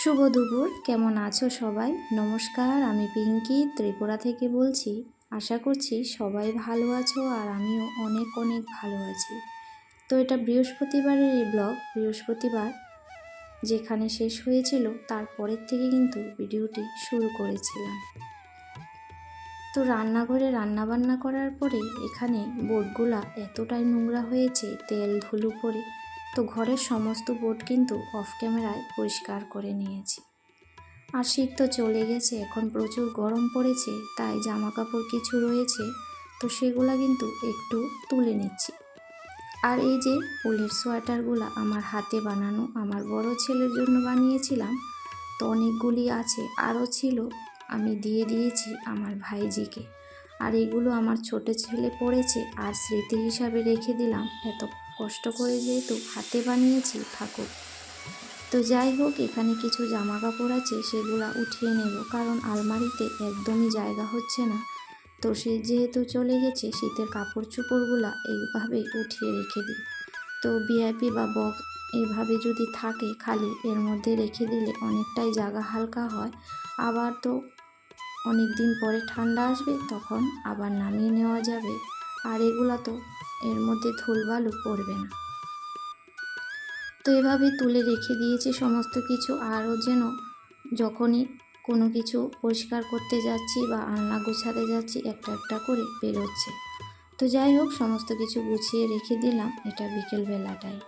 শুভ দুপুর, কেমন আছো সবাই? নমস্কার, আমি পিঙ্কি, ত্রিপুরা থেকে বলছি। আশা করছি সবাই ভালো আছো আর আমিও অনেক অনেক ভালো আছি। তো এটা বৃহস্পতিবারের এই ব্লগ, বৃহস্পতিবার যেখানে শেষ হয়েছিল তারপরের থেকে কিন্তু ভিডিওটি শুরু করেছিলাম। তো রান্নাঘরে রান্নাবান্না করার পরে এখানে বোর্ডগুলা এতটাই নোংরা হয়েছে, তেল ধুলো পরে তো ঘরের সমস্ত বোর্ড কিন্তু অফ ক্যামেরায় পরিষ্কার করে নিয়েছি। আর শীত তো চলে গেছে, এখন প্রচুর গরম পড়েছে, তাই জামা কাপড় কিছু রয়েছে, তো সেগুলা কিন্তু একটু তুলে নিচ্ছি। আর এই যে উলের সোয়েটারগুলো আমার হাতে বানানো, আমার বড় ছেলের জন্য বানিয়েছিলাম, তো অনেকগুলি আছে, আরও ছিল, আমি দিয়ে দিয়েছি আমার ভাইজিকে। আর এগুলো আমার ছোট ছেলে পড়েছে, আর স্মৃতি হিসাবে রেখে দিলাম, এত কষ্ট করে যেহেতু হাতে বানিয়েছি থাকুক তো যাই হোক, এখানে কিছু জামা কাপড় আছে, সেগুলো উঠিয়ে নেব। কারণ আলমারিতে একদমই জায়গা হচ্ছে না। তো সে যেহেতু চলে গেছে, শীতের কাপড় চোপড়গুলো এইভাবেই উঠিয়ে রেখে দিই। তো ভিআইপি বা বক্স এইভাবে যদি থাকে খালি, এর মধ্যে রেখে দিলে অনেকটাই জায়গা হালকা হয়। আবার তো অনেক দিন পরে ঠান্ডা আসবে, তখন আবার নামিয়ে নেওয়া যাবে। আর এগুলা তো এর মধ্যে ধুলবালু পড়বে না। তো এভাবে তুলে রেখে দিয়েছি সমস্ত কিছু, আরও যেন যখনই কোনো কিছু পরিষ্কার করতে যাচ্ছি বা আলনা গুছাতে যাচ্ছি, একটা একটা করে বেরোচ্ছে। তো যাই হোক, সমস্ত কিছু গুছিয়ে রেখে দিলাম এটা বিকেলবেলাটাই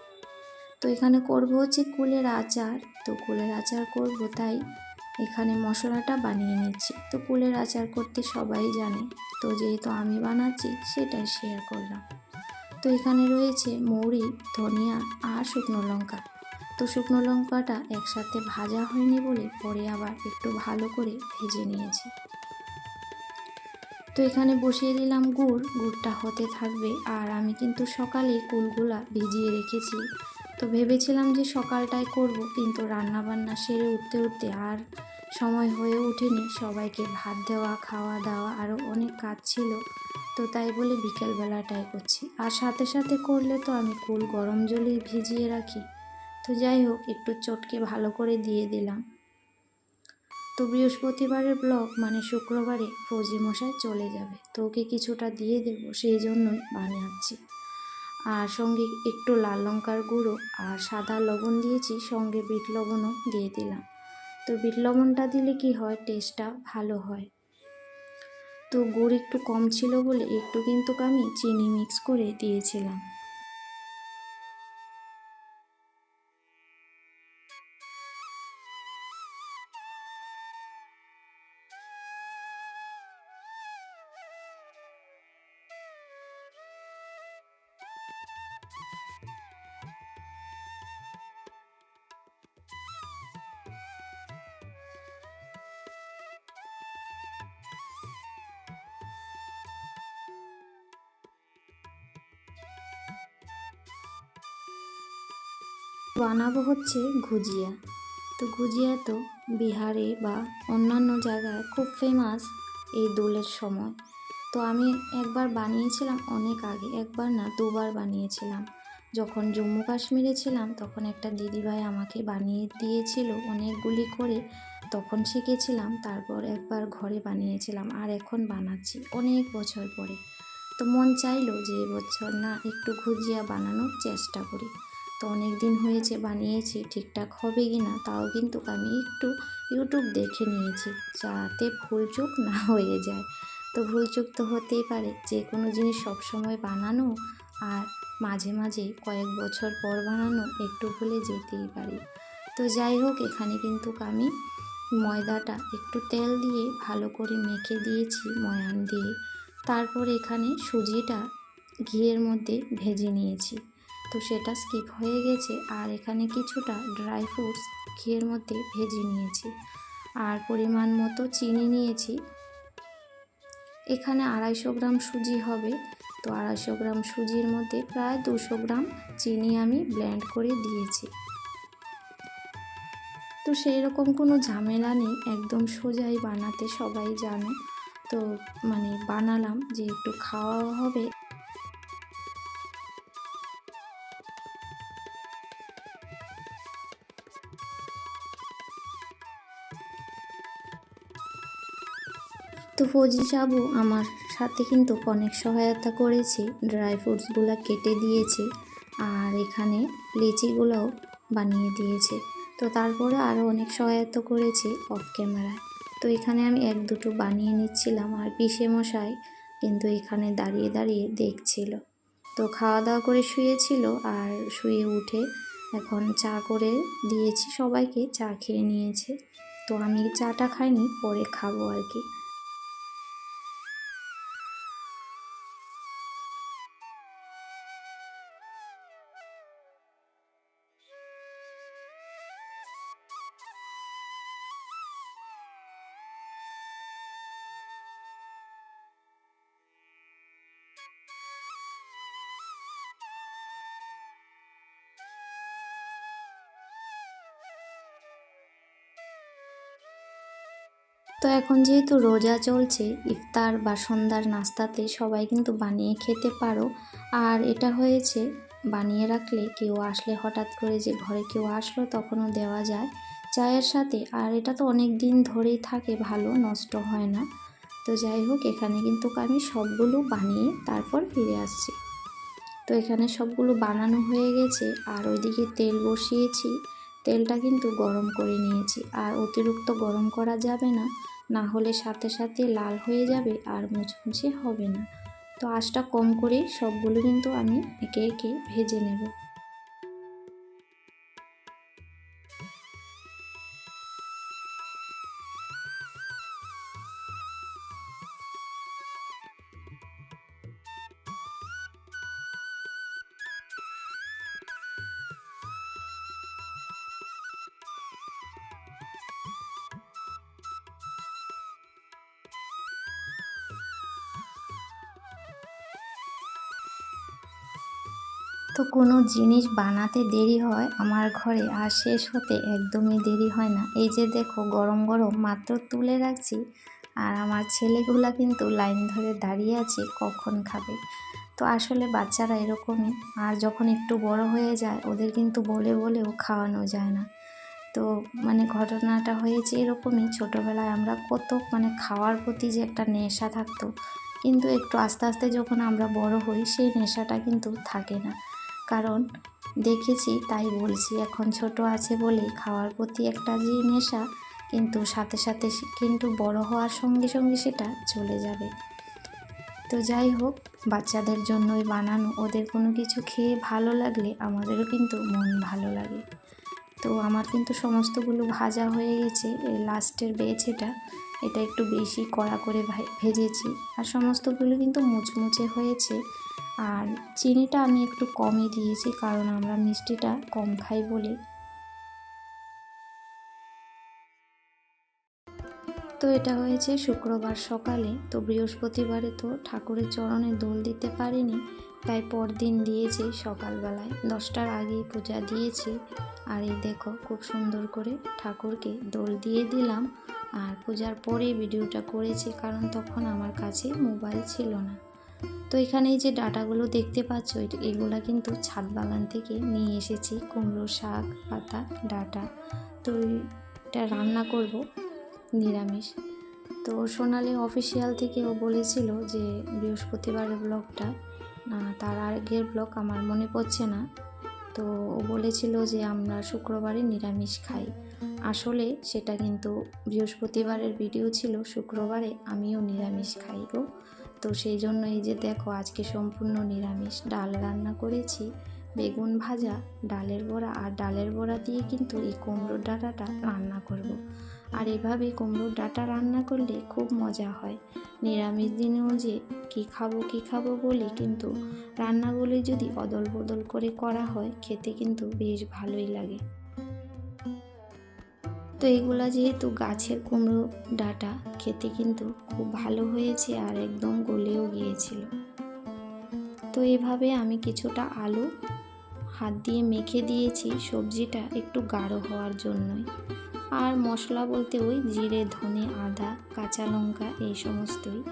তো এখানে করব হচ্ছে কুলের আচার। তো কুলের আচার করব, তাই এখানে মশলাটা বানিয়ে নিচ্ছি। তো কুলের আচার করতে সবাই জানে, তো যেহেতু আমি বানাচ্ছি, সেটাই শেয়ার করলাম। তো এখানে রয়েছে মৌরি, ধনিয়া আর শুকনো লঙ্কা। তো শুকনো লঙ্কাটা একসাথে ভাজা হয়নি বলে পরে আবার একটু ভালো করে ভেজে নিয়েছি। তো এখানে বসিয়ে দিলাম গুড়। গুড়টা হতে থাকবে আর আমি কিন্তু সকালে কুলগুলা ভিজিয়ে রেখেছি। তো ভেবেছিলাম যে সকালটায় করব, কিন্তু রান্না বান্না সেরে উঠতে উঠতে আর সময় হয়ে ওঠেনি। সবাইকে ভাত দেওয়া, খাওয়া দাওয়া আরও অনেক কাজ ছিল। তো তাই বলে বিকেলবেলাটাই করছি। আর সাথে সাথে করলে তো আমি কুল গরম জলেই ভিজিয়ে রাখি। তো যাই হোক, একটু চটকে ভালো করে দিয়ে দিলাম। তো বৃহস্পতিবারের ব্লগ মানে শুক্রবারে ফৌজি মশাই চলে যাবে। তো ওকে কিছুটা দিয়ে দেব, সেই জন্যই বানাচ্ছি আর সঙ্গে একটু লাল লঙ্কার গুঁড়ো আর সাদা লবণ দিয়েছি, সঙ্গে বিট লবণও দিয়ে দিলাম। তো বিট লবণটা দিলে কি হয় টেস্টটা ভালো হয়। তো গুড় একটু কম ছিল বলে একটু কিন্তু আমি চিনি মিক্স করে দিয়েছিলাম। বানাবো হচ্ছে গুজিয়া। তো গুজিয়া তো বিহারে বা অন্যান্য জায়গায় খুব ফেমাস এই দোলের সময়। তো আমি একবার বানিয়েছিলাম অনেক আগে, একবার না, দুবার বানিয়েছিলাম। যখন জম্মু কাশ্মীরে ছিলাম, তখন একটা দিদিভাই আমাকে বানিয়ে দিয়েছিল অনেকগুলি করে। তখন শিখেছিলাম, তারপর একবার ঘরে বানিয়েছিলাম আর এখন বানাচ্ছি অনেক বছর পরে। তো মন চাইলো যে এবছর না একটু ঘুজিয়া বানানোর চেষ্টা করি। তো অনেক দিন হয়েছে বানিয়েছি, ঠিকঠাক হবে কি না তাও কিন্তু আমি একটু ইউটিউব দেখে নিয়েছি যাতে ভুলচুক না হয়ে যায়। তো ভুলচুক তো হতেই পারে, যে কোনো জিনিস সবসময় বানানো আর মাঝে মাঝে কয়েক বছর পর বানানো একটু ভুলে যেতেই পারি। তো যাই হোক, এখানে কিন্তু আমি ময়দাটা একটু তেল দিয়ে ভালো করে মেখে দিয়েছি ময়ান দিয়ে। তারপর এখানে সুজিটা ঘিয়ের মধ্যে ভেজে নিয়েছি। তো সেটা স্কিপ হয়ে গেছে আর এখানে কিছুটা ড্রাই ফ্রুটস ঘিয়ের মধ্যে ভেজে নিয়েছি। আর পরিমাণ মতো চিনি নিয়েছি। এখানে আড়াইশো গ্রাম সুজি হবে। তো আড়াইশো গ্রাম সুজির মধ্যে প্রায় দুশো গ্রাম চিনি আমি ব্লেন্ড করে দিয়েছি। তো সেই রকম কোনো ঝামেলা নেই, একদম সোজাই বানাতে সবাই জানে। তো মানে বানালাম, যে একটু খাওয়া হবে ফৌজি সাবু আমার সাথে কিন্তু অনেক সহায়তা করেছে। ড্রাই ফ্রুটসগুলো কেটে দিয়েছে আর এখানে লিচিগুলোও বানিয়ে দিয়েছে। তো তারপরে আরও অনেক সহায়তা করেছে অফ ক্যামেরায় তো এখানে আমি এক দুটো বানিয়ে নিচ্ছিলাম আর পিসে মশাই কিন্তু এখানে দাঁড়িয়ে দাঁড়িয়ে দেখছিল। তো খাওয়া দাওয়া করে শুয়েছিল আর শুয়ে উঠে এখন চা করে দিয়েছি সবাইকে, চা খেয়ে নিয়েছে। তো আমি চাটা খাইনি, পরে খাব আর কি। তো এখন যেহেতু রোজা চলছে, ইফতার বা সন্ধ্যার নাস্তাতে সবাই কিন্তু বানিয়ে খেতে পারো। আর এটা হয়েছে, বানিয়ে রাখলে কেউ আসলে হঠাৎ করে যে ঘরে কেউ আসলো তখনও দেওয়া যায় চায়ের সাথে। আর এটা তো অনেক দিন ধরেই থাকে, ভালো নষ্ট হয় না। তো যাই হোক, এখানে কিন্তু আমি সবগুলো বানিয়ে তারপর ফিরে আসছি। তো এখানে সবগুলো বানানো হয়ে গেছে, আর ওইদিকে তেল বসিয়েছি। তেলটা কিন্তু গরম করে নিয়েছি, আর অতিরিক্ত গরম করা যাবে না। না হলে সাথে সাথে লাল হয়ে যাবে আর মুচমুচে হবে না। তো আঁচটা কম করে সবগুলো কিন্তু আমি একে একে ভেজে নেব। তো কোনো জিনিস বানাতে দেরি হয় আমার ঘরে আর শেষ হতে একদমই দেরি হয় না। এই যে দেখো, গরম গরম মাত্র তুলে রাখছি আর আমার ছেলেগুলা কিন্তু লাইন ধরে দাঁড়িয়ে আছে, কখন খাবে? তো আসলে বাচ্চারা এরকমই আর যখন একটু বড় হয়ে যায়, ওদের কিন্তু বলে বলেও খাওয়ানো যায় না। তো মানে ঘটনাটা হয়েছে এরকমই, ছোটোবেলায় আমরা কত মানে খাওয়ার প্রতি যে একটা নেশা থাকতো, কিন্তু একটু আস্তে আস্তে যখন আমরা বড় হই, সেই নেশাটা কিন্তু থাকে না। কারণ দেখেছি, তাই বলছি, এখন ছোট আছে বলে খাওয়ার প্রতি একটা যে নেশা, কিন্তু সাথে সাথে কিন্তু বড় হওয়ার সঙ্গে সঙ্গে সেটা চলে যাবে। তো যাই হোক, বাচ্চাদের জন্যই বানানো, ওদের কোনো কিছু খেয়ে ভালো লাগলে আমাদেরও কিন্তু মন ভালো লাগে। তো আমার কিন্তু সমস্তগুলো ভাজা হয়ে গেছে লাস্টের বেচ এটা এটা একটু বেশি কড়া করে ভেজেছি, আর সমস্তগুলো কিন্তু মুচমুচে হয়েছে। আর চিনিটা আমি একটু কমই দিয়েছি কারণ আমরা মিষ্টিটা কম খাই বলে। তো এটা হয়েছে শুক্রবার সকালে। তো বৃহস্পতিবারে তো ঠাকুরের চরণে দোল দিতে পারিনি, তাই পরদিন দিয়েছি সকালবেলায়। দশটার আগেই পূজা দিয়েছি। আর এই দেখো, খুব সুন্দর করে ঠাকুরকে দোল দিয়ে দিলাম। আর পূজার পরে ভিডিওটা করেছি, কারণ তখন আমার কাছে মোবাইল ছিল না। তো এখানে যে ডাটাগুলো দেখতে পাচ্ছ এগুলা কিন্তু ছাদ বাগান থেকে নিয়ে এসেছি, কুমড়ো শাক, পাতা, ডাটা। তো এটা রান্না করব, নিরামিষ। তো সোনালি অফিসিয়াল থেকে ও বলেছিল যে বৃহস্পতিবারের ব্লগটা তার আগের ব্লগ আমার মনে পড়ছে না। তো ও বলেছিল যে আমরা শুক্রবারে নিরামিষ খাই। আসলে সেটা কিন্তু বৃহস্পতিবারের ভিডিও ছিল, শুক্রবারে আমিও নিরামিষ খাই তো সেই জন্য এই যে দেখো আজকে সম্পূর্ণ নিরামিষ। ডাল রান্না করেছি, বেগুন ভাজা, ডালের বড়া, আর ডালের বড়া দিয়ে কিন্তু এই কুমড়োর ডাঁটাটা রান্না করব। আর এভাবে কুমড়োর ডাঁটা রান্না করলে খুব মজা হয়। নিরামিষ দিনেও যে কি খাব কি খাব বলি কিন্তু রান্নাগুলি যদি অদল বদল করে করা হয়, খেতে কিন্তু বেশ ভালোই লাগে। তো এগুলা যেহেতু গাছের কুমড়ো ডাটা, খেতে কিন্তু খুব ভালো হয়েছে আর একদম গলেও গিয়েছিল। তো এভাবে আমি কিছুটা আলু হাত দিয়ে মেখে দিয়েছি, সবজিটা একটু গাঢ় হওয়ার জন্যই। আর মশলা বলতে ওই জিরে, ধনে, আদা, কাঁচা লঙ্কা এই সমস্তই।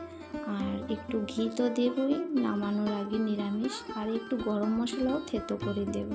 আর একটু ঘি তো দেবই, নামানোর আগে নিরামিষ, আর একটু গরম মশলাও থেতো করে দেব।